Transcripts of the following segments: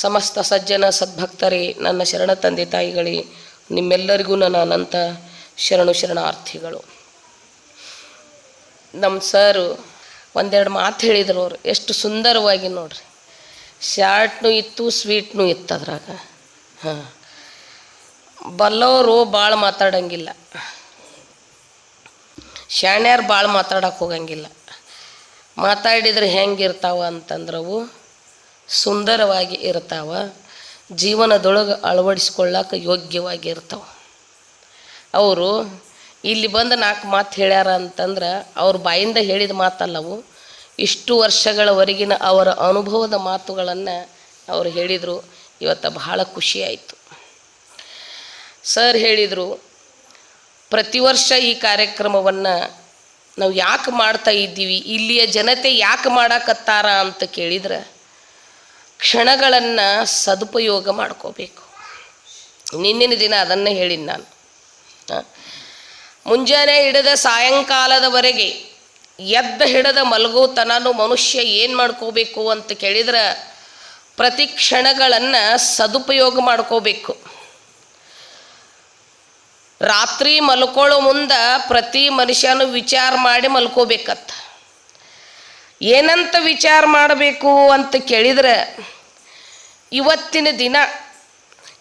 ಸಮಸ್ತ ಸಜ್ಜನ ಸದ್ಭಕ್ತರೇ, ನನ್ನ ಶರಣ ತಂದೆ ತಾಯಿಗಳೇ, ನಿಮ್ಮೆಲ್ಲರಿಗೂ ನನ್ನ ಅನಂತ ಶರಣು ಶರಣಾರ್ಥಿಗಳು. ನಮ್ಮ ಸರು ಒಂದೆರಡು ಮಾತು ಹೇಳಿದ್ರು ಅವರು, ಎಷ್ಟು ಸುಂದರವಾಗಿ ನೋಡ್ರಿ. ಶಾರ್ಟ್ನು ಇತ್ತು, ಸ್ವೀಟ್ನು ಇತ್ತು ಅದ್ರಾಗ. ಹಾಂ. ಬಲ್ಲವರು ಭಾಳ ಮಾತಾಡಂಗಿಲ್ಲ. ಶಾಣ್ಯಾರು ಭಾಳ ಮಾತಾಡಕ್ಕೆ ಹೋಗಂಗಿಲ್ಲ. ಮಾತಾಡಿದ್ರೆ ಹೆಂಗಿರ್ತಾವ ಅಂತಂದ್ರವು ಸುಂದರವಾಗಿ ಇರ್ತಾವ, ಜೀವನದೊಳಗೆ ಅಳವಡಿಸ್ಕೊಳ್ಳಾಕ ಯೋಗ್ಯವಾಗಿ ಇರ್ತಾವ. ಅವರು ಇಲ್ಲಿ ಬಂದು ನಾಲ್ಕು ಮಾತು ಹೇಳ್ಯಾರ ಅಂತಂದ್ರೆ, ಅವ್ರ ಬಾಯಿಂದ ಹೇಳಿದ ಮಾತಲ್ಲವು, ಇಷ್ಟು ವರ್ಷಗಳವರೆಗಿನ ಅವರ ಅನುಭವದ ಮಾತುಗಳನ್ನು ಅವರು ಹೇಳಿದರು. ಇವತ್ತು ಬಹಳ ಖುಷಿ ಸರ್ ಹೇಳಿದರು, ಪ್ರತಿ ವರ್ಷ ಈ ಕಾರ್ಯಕ್ರಮವನ್ನು ನಾವು ಯಾಕೆ ಮಾಡ್ತಾ ಇದ್ದೀವಿ, ಇಲ್ಲಿಯ ಜನತೆ ಯಾಕೆ ಮಾಡಕತ್ತಾರ ಅಂತ ಕೇಳಿದ್ರೆ ಕ್ಷಣಗಳನ್ನು ಸದುಪಯೋಗ ಮಾಡ್ಕೋಬೇಕು. ನಿನ್ನಿನ ದಿನ ಅದನ್ನೇ ಹೇಳಿನಿ ನಾನು. ಮುಂಜಾನೆ ಹಿಡಿದ ಸಾಯಂಕಾಲದವರೆಗೆ ಎದ್ದ ಹಿಡದ ಮಲಗೋ ತನೂ ಮನುಷ್ಯ ಏನು ಮಾಡ್ಕೋಬೇಕು ಅಂತ ಕೇಳಿದ್ರೆ ಪ್ರತಿ ಕ್ಷಣಗಳನ್ನು ಸದುಪಯೋಗ ಮಾಡ್ಕೋಬೇಕು. ರಾತ್ರಿ ಮಲ್ಕೊಳ್ಳೋ ಮುಂದೆ ಪ್ರತಿ ಮನುಷ್ಯನೂ ವಿಚಾರ ಮಾಡಿ ಮಲ್ಕೋಬೇಕತ್ತ ಏನಂತ ವಿಚಾರ ಮಾಡಬೇಕು ಅಂತ ಕೇಳಿದ್ರೆ, ಇವತ್ತಿನ ದಿನ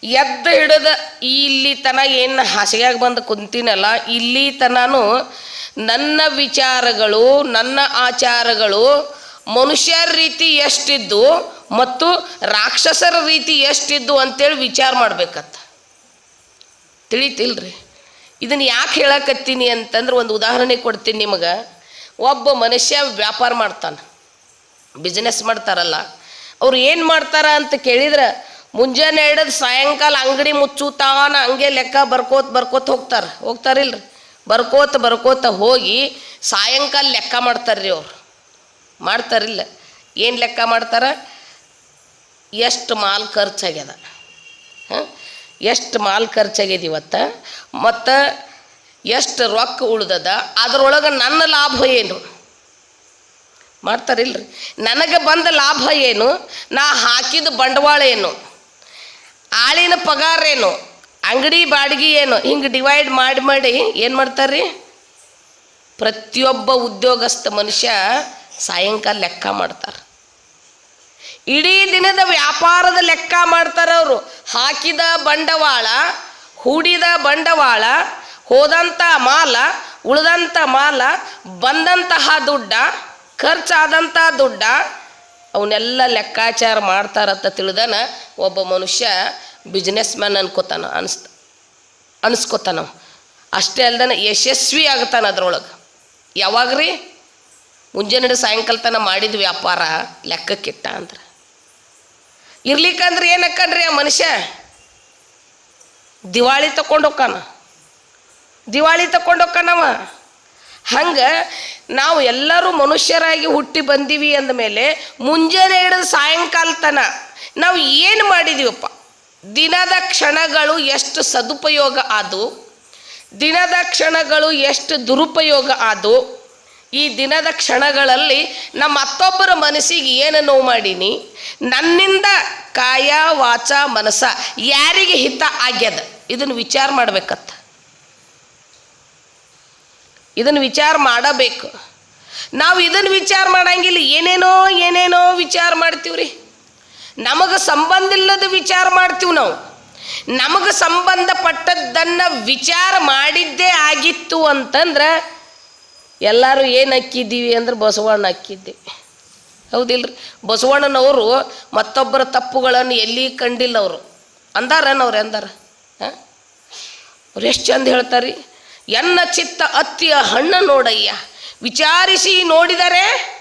ಎದ್ದ ಹಿಡಿದ ಇಲ್ಲಿ ತನ ಏನು ಹಾಸಿಗೆಯಾಗಿ ಬಂದು ಕುಂತೀನಲ್ಲ ಇಲ್ಲಿ ತನೂ ನನ್ನ ವಿಚಾರಗಳು, ನನ್ನ ಆಚಾರಗಳು ಮನುಷ್ಯರ ರೀತಿ ಎಷ್ಟಿದ್ದು ಮತ್ತು ರಾಕ್ಷಸರ ರೀತಿ ಎಷ್ಟಿದ್ದು ಅಂತೇಳಿ ವಿಚಾರ ಮಾಡ್ಬೇಕತ್ತ ತಿಳಿತಿಲ್ರಿ? ಇದನ್ನು ಯಾಕೆ ಹೇಳಕತ್ತೀನಿ ಅಂತಂದ್ರೆ ಒಂದು ಉದಾಹರಣೆ ಕೊಡ್ತೀನಿ ನಿಮಗೆ. ಒಬ್ಬ ಮನುಷ್ಯ ವ್ಯಾಪಾರ ಮಾಡ್ತಾನೆ. ಬಿಸ್ನೆಸ್ ಮಾಡ್ತಾರಲ್ಲ. ಅವ್ರು ಏನು ಮಾಡ್ತಾರ ಅಂತ ಕೇಳಿದ್ರೆ ಮುಂಜಾನೆ ಹಿಡಿದು ಸಾಯಂಕಾಲ ಅಂಗಡಿ ಮುಚ್ಚುತ್ತಾನ ಹಂಗೆ ಲೆಕ್ಕ ಬರ್ಕೋತ ಬರ್ಕೋತ ಹೋಗ್ತಾರೆ. ಹೋಗ್ತಾರಿಲ್ರಿ. ಬರ್ಕೋತ ಬರ್ಕೋತ ಹೋಗಿ ಸಾಯಂಕಾಲ ಲೆಕ್ಕ ಮಾಡ್ತಾರ್ರಿ ಅವ್ರು. ಮಾಡ್ತಾರಿಲ್ಲ. ಏನು ಲೆಕ್ಕ ಮಾಡ್ತಾರೆ? ಎಷ್ಟು ಮಾಲ್ ಖರ್ಚಾಗ್ಯದ? ಹಾಂ? ಎಷ್ಟು ಮಾಲ್ ಖರ್ಚಾಗ್ಯದ ಇವತ್ತು? ಮತ್ತು ಎಷ್ಟು ರೊಕ್ಕ ಉಳ್ದದ, ಅದರೊಳಗೆ ನನ್ನ ಲಾಭ ಏನು? ಮಾಡ್ತಾರಿಲ್ರಿ. ನನಗೆ ಬಂದ ಲಾಭ ಏನು? ನಾ ಹಾಕಿದ ಬಂಡವಾಳ ಏನು? ಆಳಿನ ಪಗಾರ ಏನು? ಅಂಗಡಿ ಬಾಡಿಗೆ ಏನು? ಹಿಂಗೆ ಡಿವೈಡ್ ಮಾಡಿ ಮಾಡಿ ಏನು ಮಾಡ್ತಾರ್ರಿ? ಪ್ರತಿಯೊಬ್ಬ ಉದ್ಯೋಗಸ್ಥ ಮನುಷ್ಯ ಸಾಯಂಕಾಲ ಲೆಕ್ಕ ಮಾಡ್ತಾರೆ. ಇಡೀ ದಿನದ ವ್ಯಾಪಾರದ ಲೆಕ್ಕ ಮಾಡ್ತಾರೆ ಅವರು. ಹಾಕಿದ ಬಂಡವಾಳ, ಹೂಡಿದ ಬಂಡವಾಳ ಹೋದಂಥ ಮಾಲ ಉಳಿದಂಥ ಮಾಲ, ಬಂದಂತಹ ದುಡ್ಡ ಖರ್ಚಾದಂಥ ದುಡ್ಡ, ಅವನ್ನೆಲ್ಲ ಲೆಕ್ಕಾಚಾರ ಮಾಡ್ತಾರಂತ ತಿಳಿದನ ಒಬ್ಬ ಮನುಷ್ಯ ಬಿಸ್ನೆಸ್ ಮ್ಯಾನ್ ಅನ್ಕೋತಾನ, ಅನ್ಸ್, ಅನ್ಸ್ಕೋತಾನ. ಅಷ್ಟೇ ಅಲ್ದನ ಯಶಸ್ವಿ ಆಗ್ತಾನ ಅದ್ರೊಳಗೆ. ಯಾವಾಗ ರೀ ಮುಂಜಾನೆ ಸಾಯಂಕಾಲ ತನಕ ಮಾಡಿದ ವ್ಯಾಪಾರ ಲೆಕ್ಕಕ್ಕಿಟ್ಟ ಅಂದ್ರೆ. ಇರ್ಲಿಕ್ಕಂದ್ರೆ ಏನಕ್ಕನ್ರಿ ಆ ಮನುಷ್ಯ? ದಿವಾಳಿ ಹೋಗ್ಕಾನ ದಿವಾಳಿ ತಕೊಂಡು ಹೋಗ್ಕಾನವ ಹಂಗೆ ನಾವು ಎಲ್ಲರೂ ಮನುಷ್ಯರಾಗಿ ಹುಟ್ಟಿ ಬಂದೀವಿ ಅಂದಮೇಲೆ ಮುಂಜಾನೆ ಹಿಡಿದು ಸಾಯಂಕಾಲ ತನ ನಾವು ಏನು ಮಾಡಿದೀವಪ್ಪ? ದಿನದ ಕ್ಷಣಗಳು ಎಷ್ಟು ಸದುಪಯೋಗ ಆದವು? ದಿನದ ಕ್ಷಣಗಳು ಎಷ್ಟು ದುರುಪಯೋಗ ಆದವು? ಈ ದಿನದ ಕ್ಷಣಗಳಲ್ಲಿ ನಮ್ಮ ಮತ್ತೊಬ್ಬರ ಮನಸ್ಸಿಗೆ ಏನು ನೋವು ಮಾಡೀನಿ? ನನ್ನಿಂದ ಕಾಯ, ವಾಚ, ಮನಸ್ಸ ಯಾರಿಗೆ ಹಿತ ಆಗ್ಯದ? ಇದನ್ನು ವಿಚಾರ ಮಾಡ್ಬೇಕತ್ತ. ಇದನ್ನು ವಿಚಾರ ಮಾಡಬೇಕು. ನಾವು ಇದನ್ನು ವಿಚಾರ ಮಾಡಂಗಿಲ್ಲ, ಏನೇನೋ ಏನೇನೋ ವಿಚಾರ ಮಾಡ್ತೀವ್ರಿ. ನಮಗೆ ಸಂಬಂಧ ಇಲ್ಲದ ವಿಚಾರ ಮಾಡ್ತೀವಿ ನಾವು. ನಮಗೆ ಸಂಬಂಧಪಟ್ಟದ್ದನ್ನು ವಿಚಾರ ಮಾಡಿದ್ದೇ ಆಗಿತ್ತು ಅಂತಂದ್ರೆ ಎಲ್ಲರೂ ಏನು ಅಕ್ಕಿದ್ದೀವಿ ಅಂದ್ರೆ ಬಸವಣ್ಣ ಅಕ್ಕಿದ್ದೀವಿ ಹೌದಿಲ್ರಿ? ಬಸವಣ್ಣನವರು ಮತ್ತೊಬ್ಬರ ತಪ್ಪುಗಳನ್ನು ಎಲ್ಲಿ ಕಂಡಿಲ್ಲ ಅವರು. ಅಂದಾರನವ್ರು ಅಂದಾರ? ಹಾಂ? ಅವ್ರು ಎಷ್ಟು ಚಂದ ಹೇಳ್ತಾರೆ? ಎನ್ನ ಚಿತ್ತ ಅತ್ತಿಯ ಹಣ್ಣು ನೋಡಯ್ಯ. ವಿಚಾರಿಸಿ ನೋಡಿದರೆ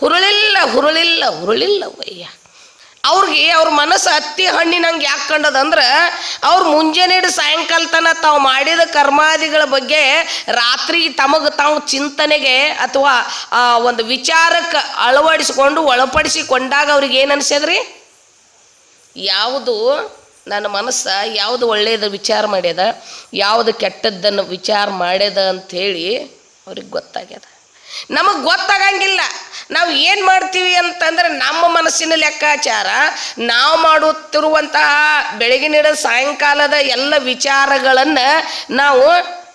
ಹುರುಳಿಲ್ಲ ಹುರುಳಿಲ್ಲ ಹುರುಳಿಲ್ಲವಯ್ಯ ಅವ್ರಿಗೆ ಅವ್ರ ಮನಸ್ಸು ಅತ್ತಿ ಹಣ್ಣಿನಂಗೆ ಯಾಕೆ ಕಂಡದಂದ್ರೆ ಅವ್ರು ಮುಂಜಾನೆ ಹಿಡಿದು ಸಾಯಂಕಾಲ ತನಕ ತಾವು ಮಾಡಿದ ಕರ್ಮಾದಿಗಳ ಬಗ್ಗೆ ರಾತ್ರಿ ತಮಗೆ ತಾವು ಚಿಂತನೆಗೆ ಅಥವಾ, ಆ, ಒಂದು ವಿಚಾರಕ್ಕೆ ಅಳವಡಿಸಿಕೊಂಡು ಒಳಪಡಿಸಿಕೊಂಡಾಗ ಅವ್ರಿಗೆ ಏನು ಅನಿಸ್ಯದ್ರಿ? ಯಾವುದು ನನ್ನ ಮನಸ್ಸು ಯಾವುದು ಒಳ್ಳೆಯದು ವಿಚಾರ ಮಾಡ್ಯದ, ಯಾವುದು ಕೆಟ್ಟದ್ದನ್ನು ವಿಚಾರ ಮಾಡ್ಯದ ಅಂಥೇಳಿ ಅವ್ರಿಗೆ ಗೊತ್ತಾಗ್ಯದ. ನಮಗೆ ಗೊತ್ತಾಗಂಗಿಲ್ಲ. ನಾವು ಏನು ಮಾಡ್ತೀವಿ ಅಂತಂದ್ರೆ ನಮ್ಮ ಮನಸ್ಸಿನ ಲೆಕ್ಕಾಚಾರ, ನಾವು ಮಾಡುತ್ತಿರುವಂತಹ ಬೆಳಗಿನಿಡ ಸಾಯಂಕಾಲದ ಎಲ್ಲ ವಿಚಾರಗಳನ್ನು ನಾವು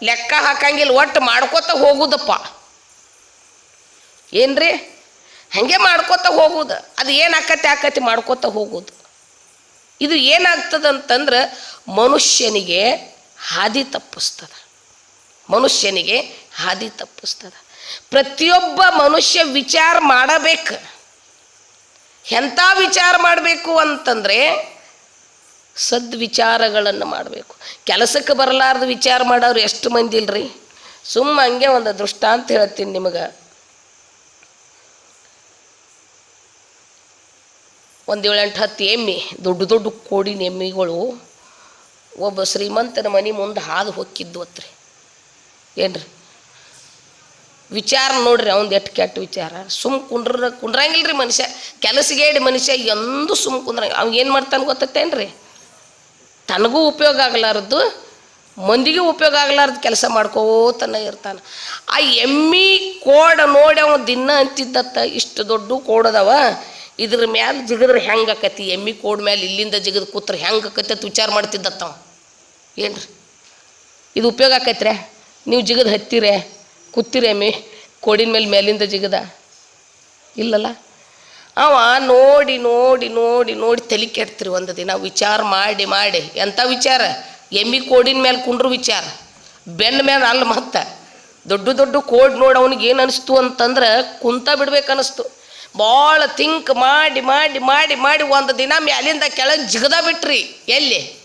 ಲೆಕ್ಕ ಹಾಕಂಗಿಲ್ಲ, ಒಟ್ಟು ಮಾಡ್ಕೋತ ಹೋಗುದಪ್ಪ. ಏನ್ರಿ? ಹಾಗೆ ಮಾಡ್ಕೋತ ಹೋಗುದು. ಅದು ಏನು ಆಕತಿ ಆಕತಿ ಮಾಡ್ಕೋತ ಹೋಗುದು. ಇದು ಏನಾಗ್ತದಂತಂದ್ರೆ ಮನುಷ್ಯನಿಗೆ ಹಾದಿ ತಪ್ಪಿಸ್ತದ. ಮನುಷ್ಯನಿಗೆ ಹಾದಿ ತಪ್ಪಿಸ್ತದ. ಪ್ರತಿಯೊಬ್ಬ ಮನುಷ್ಯ ವಿಚಾರ ಮಾಡಬೇಕು. ಎಂಥ ವಿಚಾರ ಮಾಡಬೇಕು ಅಂತಂದರೆ ಸದ್ವಿಚಾರಗಳನ್ನು ಮಾಡಬೇಕು. ಕೆಲಸಕ್ಕೆ ಬರಲಾರ್ದು ವಿಚಾರ ಮಾಡೋರು ಎಷ್ಟು ಮಂದಿ ಇಲ್ರಿ ಸುಮ್ಮ ಹಂಗೆ ಒಂದು ದೃಷ್ಟಾಂತ ಹೇಳ್ತೀನಿ ನಿಮಗೆ. ಒಂದು ಏಳೆಂಟು ಹತ್ತು ಎಮ್ಮೆ, ದೊಡ್ಡ ದೊಡ್ಡ ಕೋಡಿನ ಎಮ್ಮೆಗಳು ಒಬ್ಬ ಶ್ರೀಮಂತನ ಮನೆ ಮುಂದೆ ಹಾದು ಹೊಕ್ಕಿದ್ದು ಅತ್ರಿ. ಏನ್ರಿ? ವಿಚಾರ ನೋಡ್ರಿ ಅವ್ನು ಎಟ್ಟು ಕೆಟ್ಟ ವಿಚಾರ. ಸುಮ್ ಕುಂಡ್ರ, ಕುಂಡ್ರಂಗಿಲ್ರಿ ಮನುಷ್ಯ. ಕೆಲಸಗೇಡಿ ಮನುಷ್ಯ ಎಂದೂ ಸುಮ್ ಕುಂದ್ರಂಗಿಲ್ಲ ಅವ್ನು ಏನು ಮಾಡ್ತಾನೆ ಗೊತ್ತತ್ತೇನ್ರಿ? ತನಗೂ ಉಪಯೋಗ ಆಗಲಾರದ್ದು ಮಂದಿಗೆ ಉಪಯೋಗ ಆಗಲಾರ್ದು ಕೆಲಸ ಮಾಡ್ಕೋತನ ಇರ್ತಾನೆ. ಆ ಎಮ್ಮಿ ಕೋಡ ನೋಡಿ ಅವನು ದಿನ ಅಂತಿದ್ದತ್ತ, ಇಷ್ಟು ದೊಡ್ಡ ಕೋಡದವ ಇದ್ರ ಮ್ಯಾಲೆ ಜಿಗದ್ರೆ ಹೆಂಗೆ ಆಕತಿ? ಎಮ್ಮಿ ಕೋಡ್ ಮ್ಯಾಲೆ ಇಲ್ಲಿಂದ ಜಿಗದ್ ಕೂತ್ರೆ ಹೆಂಗೆ ಆಕತಿ ಅಂತ ವಿಚಾರ ಮಾಡ್ತಿದ್ದತ್ತವ ಏನ್ರಿ? ಇದು ಉಪಯೋಗ ಆಕೈತ್ರ? ನೀವು ಜಿಗದ್ ಹತ್ತಿರ, ಕೂತಿರೆ ಎಮ್ಮಿ, ಕೋಡಿನ ಮೇಲೆ ಮೇಲಿಂದ ಜಿಗದ. ಇಲ್ಲಲ್ಲ? ಅವ ನೋಡಿ ನೋಡಿ ನೋಡಿ ನೋಡಿ ತಲೆ ಕೆಡ್ತಿರಿ ಒಂದು ದಿನ, ವಿಚಾರ ಮಾಡಿ ಮಾಡಿ. ಎಂಥ ವಿಚಾರ? ಎಮ್ಮಿ ಕೋಡಿನ ಮೇಲೆ ಕುಂಡ್ರು ವಿಚಾರ. ಬೆನ್ನ ಮೇಲೆ ಅಲ್ಲ ಮತ್ತೆ. ದೊಡ್ಡ ದೊಡ್ಡ ಕೋಡ್ ನೋಡಿ ಅವ್ನಿಗೆ ಏನು ಅನಿಸ್ತು ಅಂತಂದ್ರೆ ಕುಂತ ಬಿಡ್ಬೇಕು ಭಾಳ ಥಿಂಕ್ ಮಾಡಿ ಮಾಡಿ ಮಾಡಿ ಮಾಡಿ ಒಂದು ದಿನ ಮ್ಯಾಲಿಂದ ಕೆಳಗೆ ಜಿಗದ ಬಿಟ್ರಿ. ಎಲ್ಲಿ?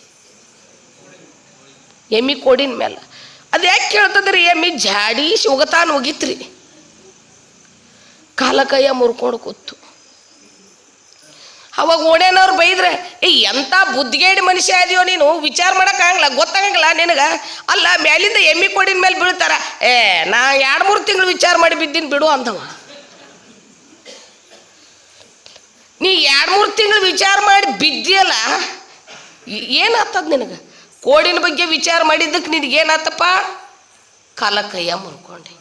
ಎಮ್ಮಿ ಕೋಡಿನ ಮೇಲೆ ಅದು ಯಾಕೆ ಕೇಳ್ತದ್ರಿ? ಎಮ್ಮಿ ಜಾಡಿ ಹೋಗತಾನ ಹೋಗಿತ್ರಿ. ಕಾಲ ಕೈಯ ಮುರ್ಕೊಂಡು ಕೂತು. ಅವಾಗ ಓಣೇನವ್ರು ಬೈದ್ರೆ, ಏ ಎಂಥ ಬುದ್ಧಿಗೇಡಿ ಮನುಷ್ಯ ಇದೆಯೋ ನೀನು? ವಿಚಾರ ಮಾಡೋಕ್ಕಾಗಲ್ಲ ಗೊತ್ತಾಗಂಗಿಲ್ಲ ನಿನಗೆ? ಅಲ್ಲ, ಮ್ಯಾಲಿಂದ ಎಮ್ಮಿ ಕೋಡಿನ ಮೇಲೆ ಬೀಳ್ತಾರ, ಏ, ನಾ ಎರಡು ಮೂರು ತಿಂಗಳು ವಿಚಾರ ಮಾಡಿ ಬಿದ್ದೀನಿ ಬಿಡು ಅಂದವ. ನೀ ಎರಡು ಮೂರು ತಿಂಗಳು ವಿಚಾರ ಮಾಡಿ ಬಿದ್ದಿಯಲ್ಲ? ಏನಾಗ್ತದ ನಿನಗೆ? ಕೋಡಿನ ಬಗ್ಗೆ ವಿಚಾರ ಮಾಡಿದ್ದಕ್ಕೆ ನಿನಗೇನಾತಪ್ಪ ಕಾಲ ಕೈಯ ಮುರ್ಕೊಂಡೆ.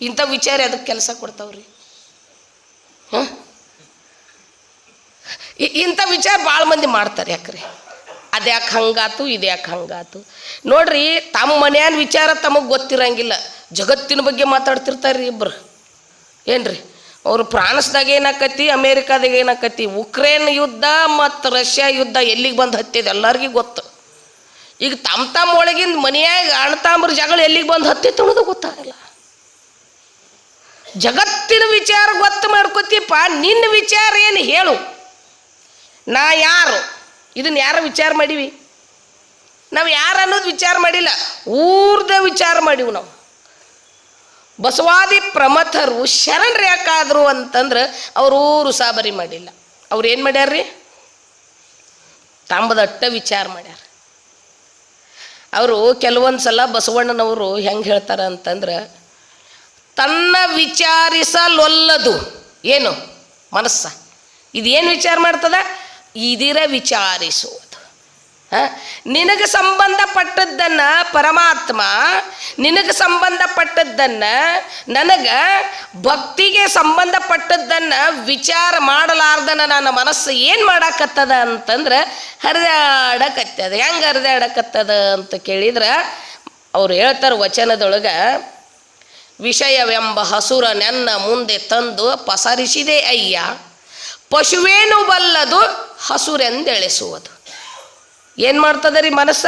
ಇಂಥ ವಿಚಾರ ಅದಕ್ಕೆ ಕೆಲಸ ಕೊಡ್ತಾವ್ರಿ? ಹಾಂ? ಇಂಥ ವಿಚಾರ ಭಾಳ ಮಂದಿ ಮಾಡ್ತಾರೆ ಯಾಕ್ರಿ? ಅದ್ಯಾಕೆ ಹಂಗಾತು, ಇದ್ಯಾಕೆ ಹಂಗಾತು? ನೋಡ್ರಿ ತಮ್ಮ ಮನ್ಯಾನ ವಿಚಾರ ತಮಗೆ ಗೊತ್ತಿರಂಗಿಲ್ಲ. ಜಗತ್ತಿನ ಬಗ್ಗೆ ಮಾತಾಡ್ತಿರ್ತಾರೆ ರೀ ಇಬ್ಬರು ಏನ್ರಿ? ಅವರು ಫ್ರಾನ್ಸ್ದಾಗ ಏನಾಕತಿ, ಅಮೇರಿಕಾದಾಗ ಏನಾಕತಿ, ಉಕ್ರೇನ್ ಯುದ್ಧ ಮತ್ತು ರಷ್ಯಾ ಯುದ್ಧ ಎಲ್ಲಿಗೆ ಬಂದು ಹತ್ತಿದೆ ಎಲ್ಲರಿಗೂ ಗೊತ್ತು. ಈಗ ತಮ್ಮ ತಮ್ಮ ಒಳಗಿಂದ ಮನೆಯಾಗ ಅಣ್ತಾಂಬ್ರ ಜಗಳ ಎಲ್ಲಿಗೆ ಬಂದು ಹತ್ತಿತ್ತು ಅನ್ನೋದು ಗೊತ್ತಾಗಲ್ಲ ಜಗತ್ತಿನ ವಿಚಾರ ಗೊತ್ತು ಮಾಡ್ಕೊತೀಪ್ಪ ನಿನ್ನ ವಿಚಾರ ಏನು ಹೇಳು. ನಾ ಯಾರು? ಇದನ್ನ ಯಾರು ವಿಚಾರ ಮಾಡೀವಿ? ನಾವು ಯಾರು ಅನ್ನೋದು ವಿಚಾರ ಮಾಡಿಲ್ಲ, ಊರ್ದ ವಿಚಾರ ಮಾಡೀವಿ ನಾವು. ಬಸವಾದಿ ಪ್ರಮಥರು ಶರಣರು ಯಾಕಾದರು ಅಂತಂದ್ರೆ ಅವರು ರುಸಾಬರಿ ಮಾಡಿಲ್ಲ. ಅವ್ರು ಏನು ಮಾಡ್ಯಾರ್ರಿ? ತಾಂಬದಟ್ಟ ವಿಚಾರ ಮಾಡ್ಯಾರ. ಅವರು ಕೆಲವೊಂದು ಸಲ ಬಸವಣ್ಣನವರು ಹೆಂಗೆ ಹೇಳ್ತಾರೆ ಅಂತಂದ್ರೆ, ತನ್ನ ವಿಚಾರಿಸಲೊಲ್ಲದು. ಏನು? ಮನಸ್ಸ. ಇದೇನು ವಿಚಾರ ಮಾಡ್ತದ? ಇದಿರ ವಿಚಾರಿಸುವುದು ಹ? ನಿನಗೆ ಸಂಬಂಧಪಟ್ಟದ್ದನ್ನು ಪರಮಾತ್ಮ, ನಿನಗೆ ಸಂಬಂಧಪಟ್ಟದ್ದನ್ನು ನನಗೆ ಭಕ್ತಿಗೆ ಸಂಬಂಧಪಟ್ಟದ್ದನ್ನು ವಿಚಾರ ಮಾಡಲಾರ್ದನ ನನ್ನ ಮನಸ್ಸು ಏನು ಮಾಡಾಕತ್ತದ ಅಂತಂದ್ರೆ ಹರಿದಾಡಕತ್ತದ. ಹೆಂಗೆ ಹರಿದಾಡಕತ್ತದ ಅಂತ ಕೇಳಿದ್ರೆ ಅವ್ರು ಹೇಳ್ತಾರೆ ವಚನದೊಳಗೆ, ವಿಷಯವೆಂಬ ಹಸುರ ನನ್ನ ಮುಂದೆ ತಂದು ಪಸರಿಸಿದೆ ಅಯ್ಯ, ಪಶುವೇನು ಬಲ್ಲದು ಹಸುರೆಂದೆಳೆಸುವುದು. ಏನು ಮಾಡ್ತದ ರೀ ಮನಸ್ಸ?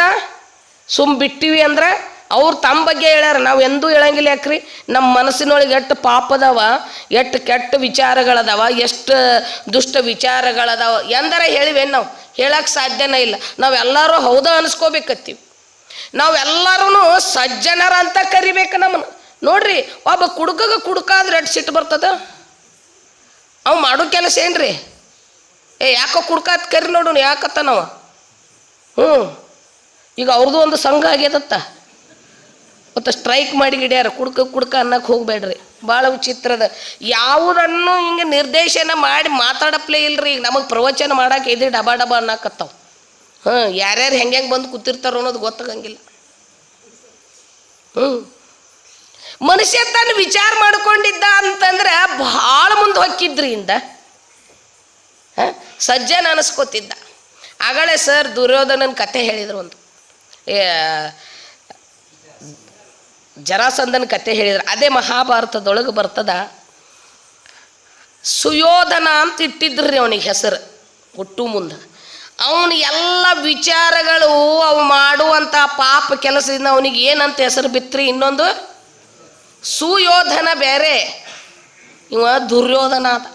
ಸುಮ್ ಬಿಟ್ಟಿವಿ ಅಂದ್ರೆ ಅವ್ರು ತಮ್ಮ ಬಗ್ಗೆ ಹೇಳ್ಯಾರ, ನಾವು ಎಂದೂ ಹೇಳಂಗಿಲ್ಲ ಯಾಕ್ರಿ? ನಮ್ಮ ಮನಸ್ಸಿನೊಳಗೆ ಎಷ್ಟು ಪಾಪದವ, ಎಷ್ಟು ಕೆಟ್ಟ ವಿಚಾರಗಳದಾವ, ಎಷ್ಟು ದುಷ್ಟ ವಿಚಾರಗಳದಾವ ಎಂದರ ಹೇಳಿವೇನು ನಾವು? ಹೇಳಕ್ಕೆ ಸಾಧ್ಯನೇ ಇಲ್ಲ. ನಾವೆಲ್ಲರೂ ಹೌದ ಅನಿಸ್ಕೋಬೇಕತ್ತೀವಿ. ನಾವೆಲ್ಲರೂ ಸಜ್ಜನರ ಅಂತ ಕರಿಬೇಕು ನಮ್ಮನ್ನು ನೋಡ್ರಿ, ಒಬ್ಬ ಕುಡ್ಕಗ ಕುಡ್ಕಾದ್ರೆ ಎಷ್ಟು ಸಿಟ್ಟು ಬರ್ತದ? ಅವ ಮಾಡೋ ಕೆಲಸ ಏನ್ರಿ? ಏ, ಯಾಕೋ ಕುಡ್ಕಾತ್ ಕರಿ ನೋಡೋಣ ಯಾಕತ್ತ ನಾವು ಹ್ಞೂ. ಈಗ ಅವ್ರದ್ದು ಒಂದು ಸಂಘ ಆಗ್ಯದತ್ತ. ಮತ್ತು ಸ್ಟ್ರೈಕ್ ಮಾಡಿ ಗಿಡ್ಯಾರ ಕುಡ್ಕ ಕುಡ್ಕ ಅನ್ನಕ್ಕೆ ಹೋಗ್ಬೇಡ್ರಿ. ಭಾಳ ವಿಚಿತ್ರದ ಯಾವುದನ್ನು ಹಿಂಗೆ ನಿರ್ದೇಶನ ಮಾಡಿ ಮಾತಾಡಪ್ಲೇ ಇಲ್ರಿ. ಈಗ ನಮಗೆ ಪ್ರವಚನ ಮಾಡಕ್ಕೆ ಇದು ಡಬಾ ಡಬಾ ಅನ್ನಕತ್ತಾವ. ಹ್ಞೂ, ಯಾರ್ಯಾರು ಹೆಂಗೆ ಹೆಂಗೆ ಬಂದು ಕೂತಿರ್ತಾರೋ ಅನ್ನೋದು ಗೊತ್ತಾಗಂಗಿಲ್ಲ. ಹ್ಞೂ. ಮನುಷ್ಯ ತಾನು ವಿಚಾರ ಮಾಡ್ಕೊಂಡಿದ್ದ ಭಾಳ ಮುಂದೆ ಹೊಕ್ಕಿದ್ರಿ ಇಂದ. ಹ? ಸಜ್ಜನ ಅನಿಸ್ಕೋತಿದ್ದ. ಆಗಲೇ ಸರ್ ದುರ್ಯೋಧನನ ಕತೆ ಹೇಳಿದ್ರು ಒಂದು. ಜರಾಸಂದನ ಕತೆ ಹೇಳಿದ್ರು. ಅದೇ ಮಹಾಭಾರತದೊಳಗೆ ಬರ್ತದ. ಸುಯೋಧನ ಅಂತ ಇಟ್ಟಿದ್ರಿ ಅವನಿಗೆ ಹೆಸರು, ಹುಟ್ಟು ಮುಂದೆ. ಅವನ ಎಲ್ಲ ವಿಚಾರಗಳು ಅವು ಮಾಡುವಂಥ ಪಾಪ ಕೆಲಸದಿಂದ ಅವನಿಗೆ ಏನಂತ ಹೆಸರು ಬಿತ್ರಿ? ಇನ್ನೊಂದು ಸುಯೋಧನ ಬೇರೆ. ಇವ ದುರ್ಯೋಧನ ಅದ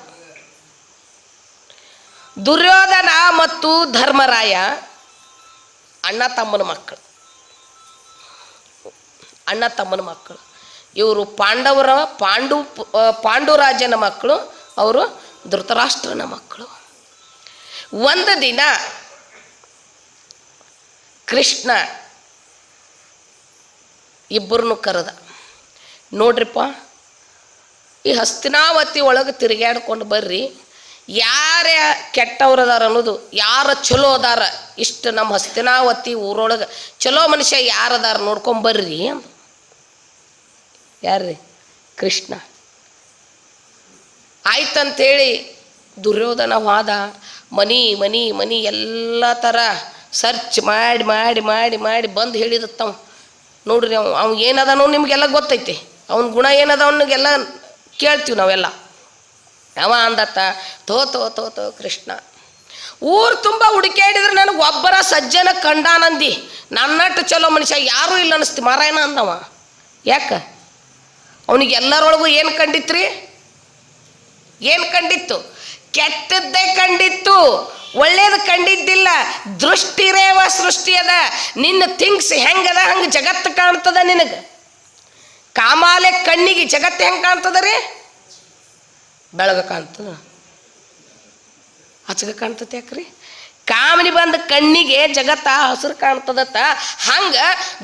ದುರ್ಯೋಧನ ಮತ್ತು ಧರ್ಮರಾಯ ಅಣ್ಣ ತಮ್ಮನ ಮಕ್ಕಳು. ಅಣ್ಣ ತಮ್ಮನ ಮಕ್ಕಳು. ಇವರು ಪಾಂಡವರ ಪಾಂಡು ಪಾಂಡುರಾಜನ ಮಕ್ಕಳು, ಅವರು ಧೃತರಾಷ್ಟ್ರನ ಮಕ್ಕಳು. ಒಂದು ದಿನ ಕೃಷ್ಣ ಇಬ್ಬರನ್ನು ಕರೆದ, ನೋಡ್ರಿಪ್ಪ, ಈ ಹಸ್ತಿನಾವತಿ ಒಳಗೆ ತಿರುಗಾಡ್ಕೊಂಡು ಬರ್ರಿ. ಯಾರೇ ಕೆಟ್ಟವ್ರು ಅದಾರ ಅನ್ನೋದು, ಯಾರು ಚಲೋ ಅದಾರ, ಇಷ್ಟು ನಮ್ಮ ಹಸ್ತಿನಾವತಿ ಊರೊಳಗೆ ಚಲೋ ಮನುಷ್ಯ ಯಾರು ಅದಾರ ನೋಡ್ಕೊಂಬರ್ರಿ ಅಂದ. ಯಾರ್ರಿ? ಕೃಷ್ಣ. ಆಯ್ತಂತೇಳಿ ದುರ್ಯೋಧನ ವಾದ ಮನಿ ಮನಿ ಮನಿ ಎಲ್ಲ ಥರ ಸರ್ಚ್ ಮಾಡಿ ಮಾಡಿ ಮಾಡಿ ಮಾಡಿ ಬಂದು ಹೇಳಿದತ್ತವ. ನೋಡ್ರಿ ಅವ ಅವ್ನು ಏನದನೋ ನಿಮಗೆಲ್ಲ ಗೊತ್ತೈತಿ. ಅವ್ನ ಗುಣ ಏನದ ಅವನಿಗೆಲ್ಲ ಕೇಳ್ತೀವಿ ನಾವೆಲ್ಲ. ಅವ ಅಂದತ್ತ. ತೋ ತೋ ತೋ ತೋ, ಕೃಷ್ಣ. ಊರು ತುಂಬ ಹುಡುಕಾಡಿದ್ರೆ ನನಗೆ ಒಬ್ಬರ ಸಜ್ಜನ ಕಂಡಾನಂದಿ. ನನ್ನಟ್ಟು ಚಲೋ ಮನುಷ್ಯ ಯಾರೂ ಇಲ್ಲ ಅನಿಸ್ತಿ. ಮಾರಾಯಣ ಅಂದವ. ಯಾಕ? ಅವನಿಗೆ ಎಲ್ಲರೊಳಗೂ ಏನು ಕಂಡಿತ್ರಿ? ಏನು ಕಂಡಿತ್ತು? ಕೆಟ್ಟದ್ದೇ ಕಂಡಿತ್ತು. ಒಳ್ಳೇದು ಕಂಡಿದ್ದಿಲ್ಲ. ದೃಷ್ಟಿರೇವ ಸೃಷ್ಟಿ ಅದ. ನಿನ್ನ ಥಿಂಗ್ಸ್ ಹೆಂಗದ ಹಂಗೆ ಜಗತ್ತು ಕಾಣ್ತದ ನಿನಗೆ. ಕಾಮಾಲೆ ಕಣ್ಣಿಗೆ ಜಗತ್ತು ಹೆಂಗೆ ಕಾಣ್ತದ ರೀ? ಬೆಳಗ ಕಾಣ್ತದ? ಹಚ್ಚಗ ಕಾಣ್ತತಿ ಯಾಕ್ರಿ? ಕಾಮನಿ ಬಂದ ಕಣ್ಣಿಗೆ ಜಗತ್ತ ಹಸಿರು ಕಾಣ್ತದತ್ತ. ಹಂಗ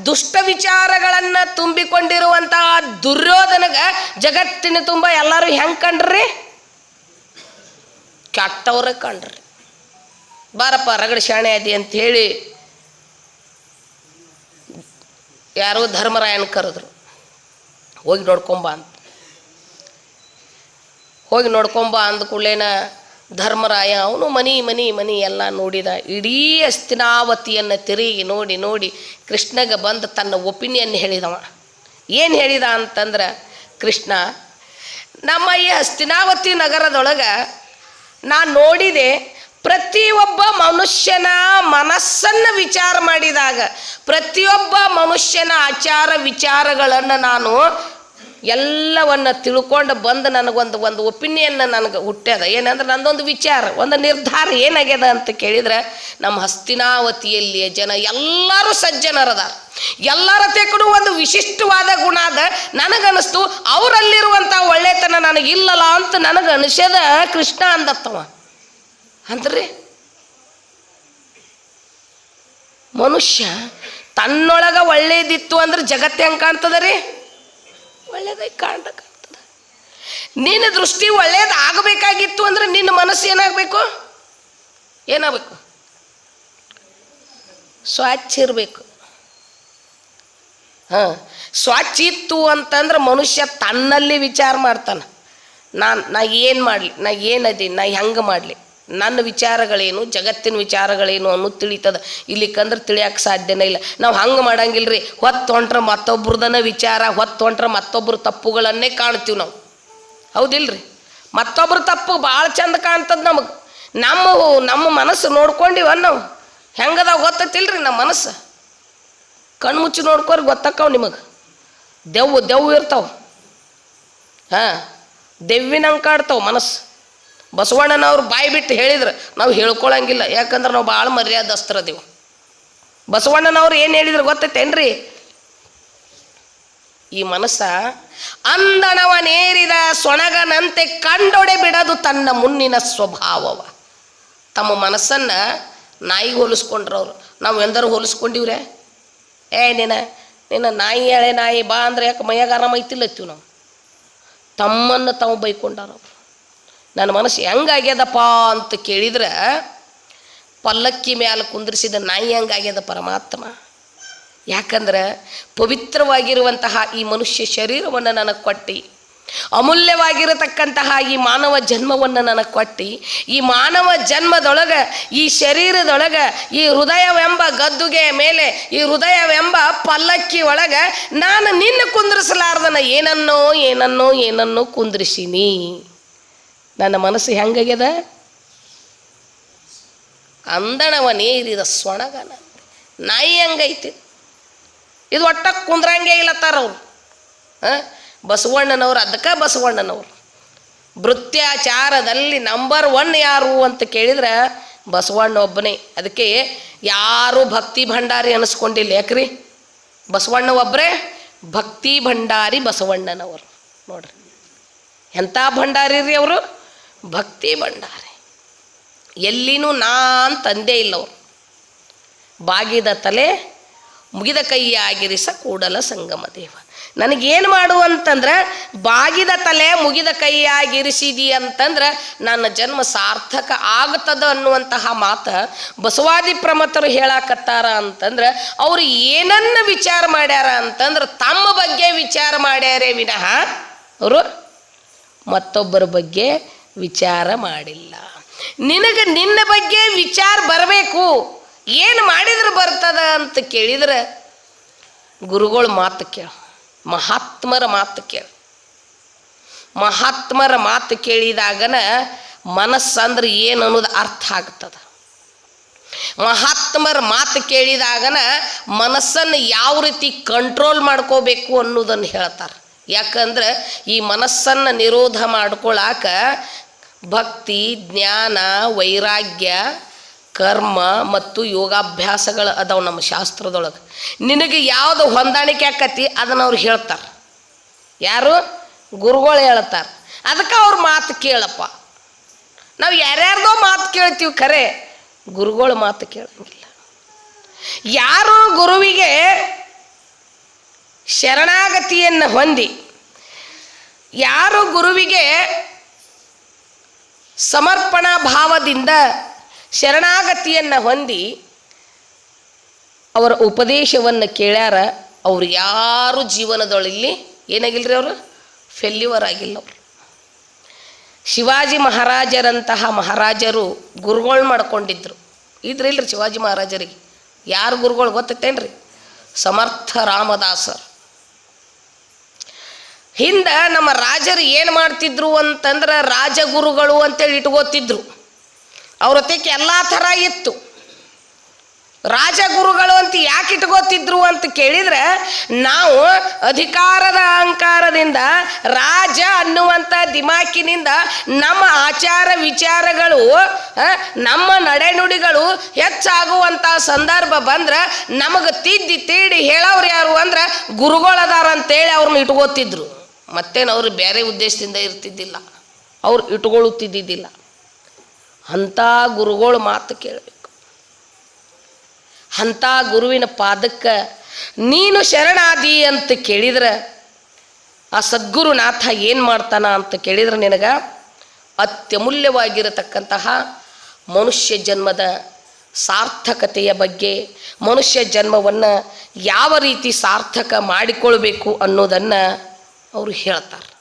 ದುಷ್ಟ ವಿಚಾರಗಳನ್ನು ತುಂಬಿಕೊಂಡಿರುವಂತಹ ದುರ್ಯೋಧನಗ ಜಗತ್ತಿನ ತುಂಬ ಎಲ್ಲರೂ ಹೆಂಗೆ ಕಂಡ್ರಿ? ಕೆಟ್ಟವ್ರ ಕಂಡ್ರಿ. ಬಾರಪ್ಪ, ರಗಡ ಶಾಣೆ ಅದಿ ಅಂತ ಹೇಳಿ ಯಾರೋ ಧರ್ಮರಾಯನ ಕರೆದ್ರು. ಹೋಗಿ ನೋಡ್ಕೊಂಬ ಅಂತ. ಹೋಗಿ ನೋಡ್ಕೊಂಬ ಅಂದ ಕೂಡಲೇನ ಧರ್ಮರಾಯ, ಅವನು ಮನಿ ಮನಿ ಮನಿ ಎಲ್ಲ ನೋಡಿದ. ಇಡೀ ಅಸ್ತಿನಾವತಿಯನ್ನು ತಿರುಗಿ ನೋಡಿ ನೋಡಿ ಕೃಷ್ಣಗೆ ಬಂದು ತನ್ನ ಒಪಿನಿಯನ್ ಹೇಳಿದವ. ಏನು ಹೇಳಿದ ಅಂತಂದ್ರೆ, ಕೃಷ್ಣ, ನಮ್ಮ ಈ ಹಸ್ತಿನಾವತಿ ನಗರದೊಳಗೆ ನಾನು ನೋಡಿದೆ, ಪ್ರತಿಯೊಬ್ಬ ಮನುಷ್ಯನ ಮನಸ್ಸನ್ನು ವಿಚಾರ ಮಾಡಿದಾಗ, ಪ್ರತಿಯೊಬ್ಬ ಮನುಷ್ಯನ ಆಚಾರ ವಿಚಾರಗಳನ್ನು ನಾನು ಎಲ್ಲವನ್ನ ತಿಳ್ಕೊಂಡು ಬಂದು ನನಗೊಂದು ಒಂದು ಒಪಿನಿಯನ್ ನನಗೆ ಹುಟ್ಟ್ಯದ ಏನಂದ್ರೆ ನಂದೊಂದು ವಿಚಾರ, ಒಂದು ನಿರ್ಧಾರ ಏನಾಗ್ಯದ ಅಂತ ಕೇಳಿದ್ರೆ, ನಮ್ಮ ಹಸ್ತಿನಾವತಿಯಲ್ಲಿಯ ಜನ ಎಲ್ಲರೂ ಸಜ್ಜನರದ ಎಲ್ಲರ ತೆಕ್ಕಡೂ ಒಂದು ವಿಶಿಷ್ಟವಾದ ಗುಣ ಅದ. ನನಗನ್ನಿಸ್ತು ಅವರಲ್ಲಿರುವಂಥ ಒಳ್ಳೆತನ ನನಗಿಲ್ಲಲ್ಲ ಅಂತ ನನಗೆ ಅನಿಸ್ಯದ ಕೃಷ್ಣ ಅಂದತ್ತವ. ಅಂದ್ರಿ? ಮನುಷ್ಯ ತನ್ನೊಳಗ ಒಳ್ಳೇದಿತ್ತು ಅಂದ್ರೆ ಜಗತ್ತೆ ಹೆಂಗೆ ಕಾಣ್ತದ ರೀ? ಒಳ್ಳೇದಾಗಿ ಕಾಣ್ಬೇಕಾಗ್ತದೆ. ನಿನ್ನ ದೃಷ್ಟಿ ಒಳ್ಳೇದಾಗಬೇಕಾಗಿತ್ತು ಅಂದ್ರೆ ನಿನ್ನ ಮನಸ್ಸು ಏನಾಗಬೇಕು? ಏನಾಗಬೇಕು? ಸ್ವಚ್ಛ ಇರಬೇಕು. ಹಾಂ, ಸ್ವಚ್ಛ ಇತ್ತು ಅಂತಂದ್ರೆ ಮನುಷ್ಯ ತನ್ನಲ್ಲಿ ವಿಚಾರ ಮಾಡ್ತಾನೆ. ನಾನು, ನಾ ಏನು ಮಾಡಲಿ, ನಾ ಏನದೀನಿ ನಾ ಹೆಂಗೆ ಮಾಡಲಿ? ನನ್ನ ವಿಚಾರಗಳೇನು, ಜಗತ್ತಿನ ವಿಚಾರಗಳೇನು ಅನ್ನೋದು ತಿಳಿತದ. ಇಲ್ಲಿಕಂದ್ರೆ ತಿಳಿಯಕ್ಕೆ ಸಾಧ್ಯನೇ ಇಲ್ಲ. ನಾವು ಹಂಗೆ ಮಾಡಂಗಿಲ್ಲ ರೀ ಹೊತ್ತು ಹೊಂಟ್ರೆ ಮತ್ತೊಬ್ರದನ ವಿಚಾರ, ಹೊತ್ತು ಹೊಂಟ್ರೆ ಮತ್ತೊಬ್ಬರ ತಪ್ಪುಗಳನ್ನೇ ಕಾಣ್ತೀವಿ ನಾವು. ಹೌದಿಲ್ರಿ? ಮತ್ತೊಬ್ರ ತಪ್ಪು ಭಾಳ ಚಂದ ಕಾಣ್ತದ ನಮಗೆ. ನಮ್ಮ ನಮ್ಮ ಮನಸ್ಸು ನೋಡ್ಕೊಂಡಿವ ನಾವು. ಹೆಂಗದ ಗೊತ್ತತಿಲ್ರಿ ನಮ್ಮ ಮನಸ್ಸು? ಕಣ್ಮುಚ್ಚಿ ನೋಡ್ಕೋರಿ ಗೊತ್ತಕ್ಕವ್ ನಿಮಗೆ. ದೆವ್ವು ದೆವ್ವು ಇರ್ತಾವ. ಹಾಂ, ದೆವ್ವಿನಂಗೆ ಕಾಡ್ತಾವ ಮನಸ್ಸು. ಬಸವಣ್ಣನವ್ರು ಬಾಯಿ ಬಿಟ್ಟು ಹೇಳಿದ್ರು, ನಾವು ಹೇಳ್ಕೊಳ್ಳಂಗಿಲ್ಲ ಯಾಕಂದ್ರೆ ನಾವು ಭಾಳ ಮರ್ಯಾದಸ್ತ್ರದೇವು ಬಸವಣ್ಣನವ್ರು ಏನು ಹೇಳಿದ್ರು ಗೊತ್ತೈತೇನ್ರಿ? ಈ ಮನಸ್ಸ ಅಂದಣವನೇರಿದ ಸೊಣಗನಂತೆ ಕಂಡೊಡೆ ಬಿಡದು ತನ್ನ ಮುನ್ನಿನ ಸ್ವಭಾವವ. ತಮ್ಮ ಮನಸ್ಸನ್ನು ನಾಯಿಗೆ ಹೋಲಿಸ್ಕೊಂಡ್ರವ್ರು. ನಾವು ಎಂದರು ಹೋಲಿಸ್ಕೊಂಡಿವ್ರೆ? ಏ ನೀನ ನಿನ್ನ ನಾಯಿ ಎಳೆ ನಾಯಿ ಬಾ ಅಂದ್ರೆ ಯಾಕೆ ಮೈಯಾಗ ಆರಾಮ ಐತಿಲ್ಲತ್ತೀವಿ ನಾವು? ತಮ್ಮನ್ನು ತಾವು ಬೈಕೊಂಡಾರ ಅವ್ರು ನನ್ನ ಮನಸ್ಸು ಹೆಂಗಾಗ್ಯದಪ್ಪ ಅಂತ ಕೇಳಿದ್ರೆ, ಪಲ್ಲಕ್ಕಿ ಮ್ಯಾಲೆ ಕುಂದ್ರಿಸಿದ ನಾಯಿ ಹೆಂಗಾಗ್ಯದ ಪರಮಾತ್ಮ? ಯಾಕಂದ್ರೆ ಪವಿತ್ರವಾಗಿರುವಂತಹ ಈ ಮನುಷ್ಯ ಶರೀರವನ್ನು ನನಗೆ ಕೊಟ್ಟು, ಅಮೂಲ್ಯವಾಗಿರತಕ್ಕಂತಹ ಈ ಮಾನವ ಜನ್ಮವನ್ನು ನನಗೆ ಕೊಟ್ಟು, ಈ ಮಾನವ ಜನ್ಮದೊಳಗೆ, ಈ ಶರೀರದೊಳಗೆ, ಈ ಹೃದಯವೆಂಬ ಗದ್ದುಗೆ ಮೇಲೆ, ಈ ಹೃದಯವೆಂಬ ಪಲ್ಲಕ್ಕಿ ಒಳಗೆ ನಾನು ನಿನ್ನ ಕುಂದ್ರಿಸಲಾರ್ದನ ಏನನ್ನೋ ಏನನ್ನೋ ಏನನ್ನೋ ಕುಂದ್ರಿಸಿನಿ. ನನ್ನ ಮನಸ್ಸು ಹೆಂಗಾಗ್ಯದ? ಅಂದಣವ ನೀರಿದ ಸೊಣಗನ. ನಾಯಿ ಹೆಂಗೈತಿ? ಇದು ಒಟ್ಟ ಕುಂದ್ರಂಗೆ ಇಲ್ಲತ್ತಾರ ಅವ್ರು. ಹಾಂ? ಬಸವಣ್ಣನವ್ರು, ಅದಕ್ಕೆ ಬಸವಣ್ಣನವ್ರು. ಭೃತ್ಯಾಚಾರದಲ್ಲಿ ನಂಬರ್ ಒನ್ ಯಾರು ಅಂತ ಕೇಳಿದ್ರೆ ಬಸವಣ್ಣ ಒಬ್ಬನೇ. ಅದಕ್ಕೆ ಯಾರು ಭಕ್ತಿ ಭಂಡಾರಿ ಅನಿಸ್ಕೊಂಡಿಲ್ಲ ಯಾಕ್ರಿ? ಬಸವಣ್ಣ ಒಬ್ಬರೇ ಭಕ್ತಿ ಭಂಡಾರಿ ಬಸವಣ್ಣನವರು. ನೋಡ್ರಿ. ಎಂಥ ಭಂಡಾರಿ ರೀ ಅವರು? ಭಕ್ತಿ ಭಂಡಾರೆ. ಎಲ್ಲಿನೂ ನಾನ್ ತಂದೆ ಇಲ್ಲವರು ಬಾಗಿದ ತಲೆ ಮುಗಿದ ಕೈಯಾಗಿರಿಸ ಕೂಡಲ ಸಂಗಮ ದೇವ. ನನಗೇನು ಮಾಡು ಅಂತಂದ್ರೆ, ಬಾಗಿದ ತಲೆ ಮುಗಿದ ಕೈಯಾಗಿರಿಸಿದಿ ಅಂತಂದ್ರೆ, ನನ್ನ ಜನ್ಮ ಸಾರ್ಥಕ ಆಗ್ತದ ಅನ್ನುವಂತಹ ಮಾತು ಬಸವಾದಿ ಪ್ರಮತರು ಹೇಳಾಕತ್ತಾರ ಅಂತಂದ್ರೆ, ಅವರು ಏನನ್ನ ವಿಚಾರ ಮಾಡ್ಯಾರ ಅಂತಂದ್ರೆ, ತಮ್ಮ ಬಗ್ಗೆ ವಿಚಾರ ಮಾಡ್ಯಾರೇ ವಿನಃ, ಅವರು ಮತ್ತೊಬ್ಬರ ಬಗ್ಗೆ ವಿಚಾರ ಮಾಡಿಲ್ಲ. ನಿನಗೆ ನಿನ್ನ ಬಗ್ಗೆ ವಿಚಾರ ಬರಬೇಕು. ಏನು ಮಾಡಿದ್ರೆ ಬರ್ತದ ಅಂತ ಕೇಳಿದ್ರೆ ಗುರುಗಳ ಮಾತು ಕೇಳ, ಮಹಾತ್ಮರ ಮಾತು ಕೇಳು. ಮಹಾತ್ಮರ ಮಾತು ಕೇಳಿದಾಗನ ಮನಸ್ಸಂದ್ರೆ ಏನು ಅನ್ನೋದು ಅರ್ಥ ಆಗ್ತದ. ಮಹಾತ್ಮರ ಮಾತು ಕೇಳಿದಾಗನ ಮನಸ್ಸನ್ನು ಯಾವ ರೀತಿ ಕಂಟ್ರೋಲ್ ಮಾಡ್ಕೋಬೇಕು ಅನ್ನೋದನ್ನು ಹೇಳ್ತಾರೆ. ಯಾಕಂದ್ರೆ ಈ ಮನಸ್ಸನ್ನು ನಿರೋಧ ಮಾಡ್ಕೊಳಾಕ ಭಕ್ತಿ, ಜ್ಞಾನ, ವೈರಾಗ್ಯ, ಕರ್ಮ ಮತ್ತು ಯೋಗಾಭ್ಯಾಸಗಳು ಅದಾವ ನಮ್ಮ ಶಾಸ್ತ್ರದೊಳಗೆ. ನಿನಗೆ ಯಾವುದು ಹೊಂದಾಣಿಕೆ ಆಕತಿ ಅದನ್ನು ಅವ್ರು ಹೇಳ್ತಾರೆ. ಯಾರು? ಗುರುಗಳು ಹೇಳ್ತಾರೆ. ಅದಕ್ಕೆ ಅವ್ರ ಮಾತು ಕೇಳಪ್ಪ. ನಾವು ಯಾರ್ಯಾರ್ದೋ ಮಾತು ಕೇಳ್ತೀವಿ ಖರೆ, ಗುರುಗಳ ಮಾತು ಕೇಳಂಗಿಲ್ಲ. ಯಾರು ಗುರುವಿಗೆ ಶರಣಾಗತಿಯನ್ನು ಹೊಂದಿ, ಯಾರು ಗುರುವಿಗೆ ಸಮರ್ಪಣಾ ಭಾವದಿಂದ ಶರಣಾಗತಿಯನ್ನು ಹೊಂದಿ ಅವರ ಉಪದೇಶವನ್ನು ಕೇಳ್ಯಾರ ಅವ್ರು ಯಾರು ಜೀವನದೊಳಲ್ಲಿ ರೀ ಅವರು? ಫೆಲ್ಯೂವರ್ ಆಗಿಲ್ಲ ಅವರು. ಶಿವಾಜಿ ಮಹಾರಾಜರಂತಹ ಮಹಾರಾಜರು ಗುರುಗಳು ಮಾಡ್ಕೊಂಡಿದ್ರು. ಇದ್ರಿಲ್ರಿ ಶಿವಾಜಿ ಮಹಾರಾಜರಿಗೆ. ಯಾರು ಗುರುಗಳು ಗೊತ್ತೈತೇನ್ರಿ? ಸಮರ್ಥ ರಾಮದಾಸರು. ಹಿಂದ ನಮ್ಮ ರಾಜರು ಏನು ಮಾಡ್ತಿದ್ರು ಅಂತಂದ್ರೆ ರಾಜಗುರುಗಳು ಅಂತೇಳಿ ಇಟ್ಕೋತಿದ್ರು. ಅವ್ರ ಹೊತ್ತಿಗೆ ಎಲ್ಲ ಥರ ಇತ್ತು. ರಾಜಗುರುಗಳು ಅಂತ ಯಾಕೆ ಇಟ್ಕೋತಿದ್ರು ಅಂತ ಕೇಳಿದ್ರೆ ನಾವು ಅಧಿಕಾರದ ಅಹಂಕಾರದಿಂದ ರಾಜ ಅನ್ನುವಂಥ ದಿಮಾಕಿನಿಂದ ನಮ್ಮ ಆಚಾರ ವಿಚಾರಗಳು ನಮ್ಮ ನಡೆನುಡಿಗಳು ಹೆಚ್ಚಾಗುವಂಥ ಸಂದರ್ಭ ಬಂದ್ರೆ ನಮಗೆ ತಿದ್ದಿ ತೀಡಿ ಹೇಳೋರು ಯಾರು ಅಂದ್ರೆ ಗುರುಗಳದಾರ ಅಂತೇಳಿ ಅವ್ರನ್ನ ಇಟ್ಕೋತಿದ್ರು. ಮತ್ತೇನು ಅವರು ಬೇರೆ ಉದ್ದೇಶದಿಂದ ಇರ್ತಿದ್ದಿಲ್ಲ. ಅವ್ರು ಇಟ್ಕೊಳ್ಳುತ್ತಿದ್ದಿದ್ದಿಲ್ಲ ಅಂಥ ಗುರುಗಳು ಮಾತು ಕೇಳಬೇಕು. ಅಂಥ ಗುರುವಿನ ಪಾದಕ್ಕೆ ನೀನು ಶರಣಾದಿ ಅಂತ ಕೇಳಿದ್ರೆ ಆ ಸದ್ಗುರುನಾಥ ಏನು ಮಾಡ್ತಾನ ಅಂತ ಕೇಳಿದ್ರೆ ನಿನಗೆ ಅತ್ಯಮೂಲ್ಯವಾಗಿರತಕ್ಕಂತಹ ಮನುಷ್ಯ ಜನ್ಮದ ಸಾರ್ಥಕತೆಯ ಬಗ್ಗೆ, ಮನುಷ್ಯ ಜನ್ಮವನ್ನು ಯಾವ ರೀತಿ ಸಾರ್ಥಕ ಮಾಡಿಕೊಳ್ಬೇಕು ಅನ್ನೋದನ್ನು ಅವರು ಹೇಳ್ತಾರೆ.